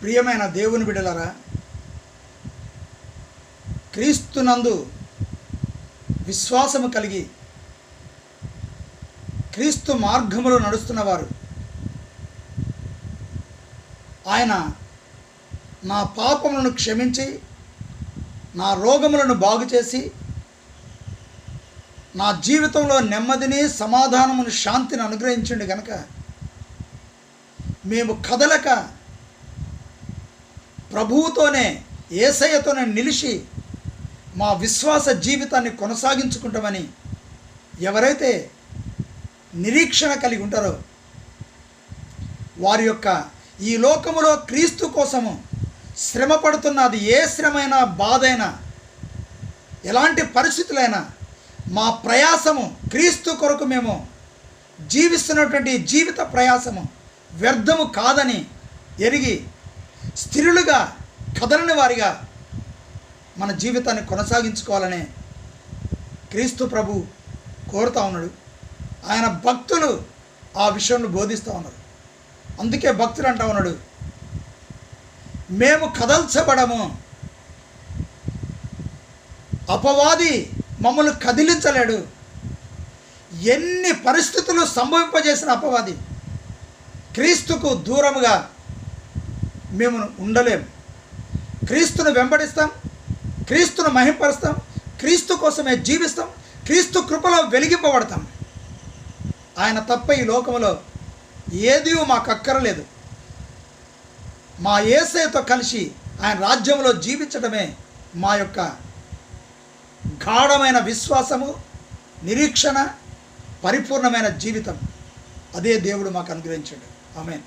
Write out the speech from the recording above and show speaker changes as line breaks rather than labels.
ప్రియమైన దేవుని బిడలరా క్రీస్తునందు విశ్వాసము కలిగి క్రీస్తు మార్గములో నడుస్తున్నవారు ఆయన నా పాపములను క్షమించి నా రోగములను బాగు చేసి నా జీవితంలో నెమ్మదిని సమాధానమును శాంతిని అనుగ్రహించండి కనుక మేము కదలక ప్రభువుతోనే ఏసయ్యతోనే నిలిచి మా విశ్వాస జీవితాన్ని కొనసాగించుకుంటామని ఎవరైతే నిరీక్షణ కలిగి ఉంటారో వారి యొక్క ఈ లోకములో క్రీస్తు కోసము శ్రమ పడుతున్నది ఏ శ్రమైనా బాధైనా ఎలాంటి పరిస్థితులైనా మా ప్రయాసము క్రీస్తు కొరకు మేము జీవిస్తున్నటువంటి జీవిత ప్రయాసము వ్యర్థము కాదని ఎరిగి స్థిరులుగా కదలని వారిగా మన జీవితాన్ని కొనసాగించుకోవాలనే క్రీస్తు ప్రభు కోరుతా ఉన్నాడు. ఆయన భక్తులు ఆ విషయంలో బోధిస్తూ ఉన్నారు. అందుకే భక్తులు అంటా ఉన్నాడు మేము కదల్చబడము. అపవాది మమ్మల్ని కదిలించలేడు. ఎన్ని పరిస్థితులు సంభవింపజేసిన అపవాది క్రీస్తుకు దూరముగా మేము ఉండలేము. క్రీస్తును వెంబడిస్తాం క్రీస్తును మహింపరుస్తాం క్రీస్తు కోసమే జీవిస్తాం క్రీస్తు కృపలో వెలిగింపబడతాం. ఆయన తప్ప ఈ లోకంలో ఏది మాకు అక్కరలేదు. మా ఏసైతో కలిసి ఆయన రాజ్యంలో జీవించడమే మా యొక్క గాఢమైన విశ్వాసము నిరీక్షణ పరిపూర్ణమైన జీవితం. అదే దేవుడు మాకు అనుగ్రహించాడు. ఆమె